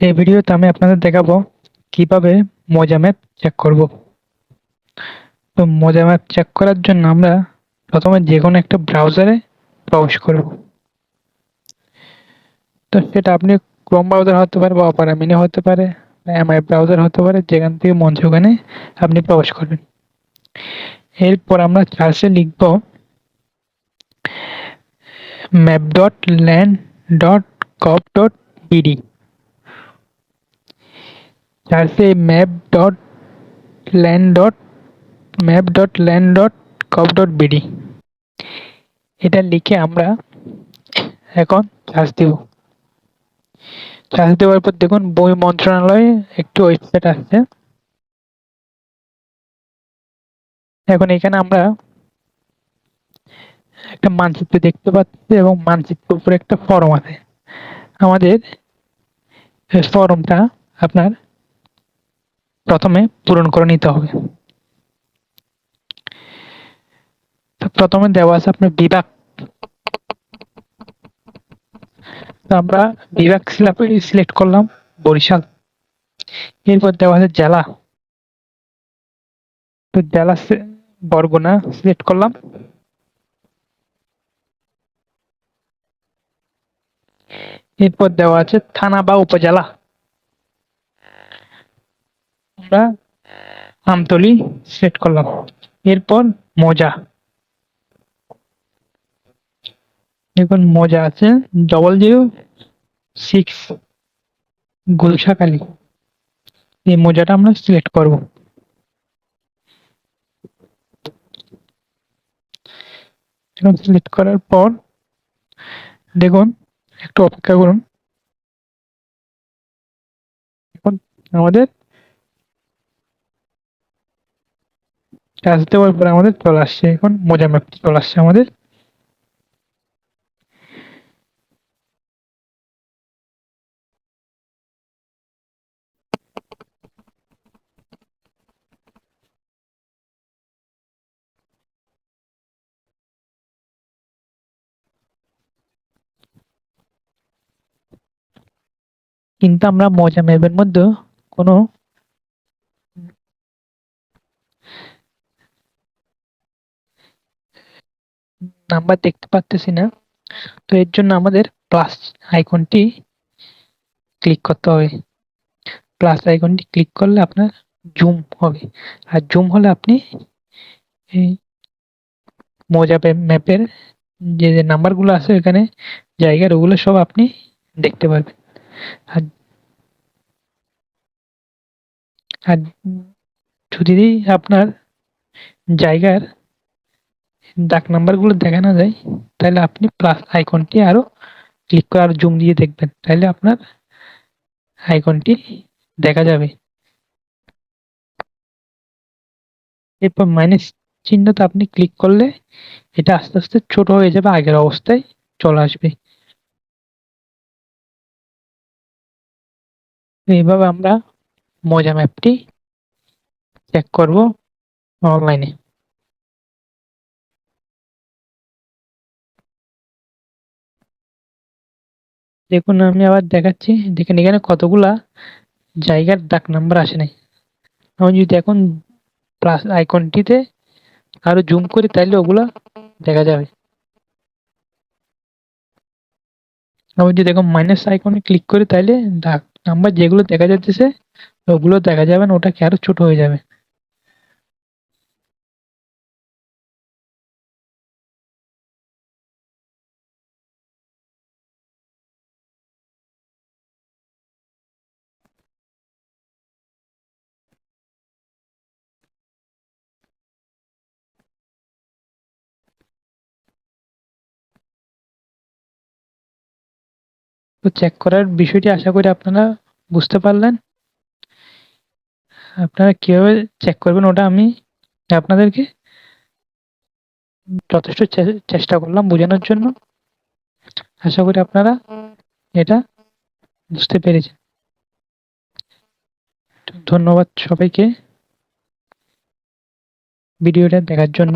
এই ভিডিওতে আমি আপনাদের দেখাবো কীভাবে মজা ম্যাপ চেক করব। তো মজা ম্যাপ চেক করার জন্য আমরা প্রথমে যে কোনো একটা ব্রাউজারে প্রবেশ করব। তো সেটা আপনি ক্রোম ব্রাউজার হতে পারে বা অপারা মিনি হতে পারে এমআই ব্রাউজার হতে পারে, যেখান থেকে চায় ওখানে আপনি প্রবেশ করবেন। এরপর আমরা চার্জে লিখব map dot land dot gov dot BD চার্জে map dot land dot map dot land dot gov dot BD এটা লিখে আমরা এখন চার্জ দেব। চার্জ দেওয়ার পর দেখুন, বই মন্ত্রণালয়ে একটি ওয়েবসাইট আসছে। এখন এখানে আমরা একটা মানচিত্র দেখতে পাচ্ছি এবং মানচিত্রের উপরে একটা ফর্ম আছে। আমাদের ফর্মটা আপনার প্রথমে পূরণ করে নিতে হবে। প্রথমে দেওয়া আছে আপনার বিভাগ। আমরা বিভাগ সিলেক্ট করলাম বরিশাল। এরপর দেওয়া আছে জেলা। তো জেলা বরগুনা সিলেক্ট করলাম। এরপর দেওয়া আছে থানা বা উপজেলা। আমরা আমতলি সিলেক্ট করলাম। এরপর মোজা। দেখুন মোজা আছে। Double zero six Gulshakhali. এই মোজাটা আমরা সিলেক্ট করব। এখন সিলেক্ট করার পর দেখুন, একটু অপেক্ষা করুন। এখন আমাদের কাজ দেওয়ার পরে আমাদের চলে আসছে এখন, মোজা ম্যাপটি চলে আসছে আমাদের। কিন্তু আমরা মজা ম্যাপের মধ্যে কোনো নাম্বার দেখতে পাচ্তেছি না। তো এর জন্য আমাদের প্লাস আইকনটি ক্লিক করতে হবে। প্লাস আইকনটি ক্লিক করলে আপনার জুম হবে। আর জুম হলে আপনি এই মোজা ম্যাপের যে যে নাম্বারগুলো আছে এখানে জায়গার ওগুলো সব আপনি দেখতে পারবেন। আর আর যদি আপনার জায়গার ডাক নাম্বারগুলো দেখানো যায়, তাহলে আপনি প্লাস আইকনটি আরও ক্লিক করে আরও জুম দিয়ে দেখবেন, তাহলে আপনার আইকনটি দেখা যাবে। এরপর মাইনাস চিহ্নতে আপনি ক্লিক করলে এটা আস্তে আস্তে ছোট হয়ে যাবে, আগের অবস্থায় চলে আসবে। এইভাবে আমরা মজা ম্যাপটি চেক করব অনলাইনে দেখুন, আমি আবার দেখাচ্ছি। দেখেন, এখানে কতগুলা জায়গার ডাক নাম্বার আসে নাই। আমি যদি এখন প্লাস আইকনটিতে আরও জুম করি তাহলে ওগুলা দেখা যাবে। আমি যদি এখন মাইনাস আইকনে ক্লিক করি তাহলে ডাক নাম্বার যেগুলো দেখা যাচ্ছে ওগুলো দেখা যাবে না ওটা কি আরও ছোট হয়ে যাবে। তো চেক করার বিষয়টি আশা করি আপনারা বুঝতে পারলেন। আপনারা কীভাবে চেক করবেন ওটা আমি আপনাদেরকে যথেষ্ট চেষ্টা করলাম বোঝানোর জন্য। আশা করি আপনারা এটা বুঝতে পেরেছেন। ধন্যবাদ সবাইকে। ভিডিওটা দেখার জন্য।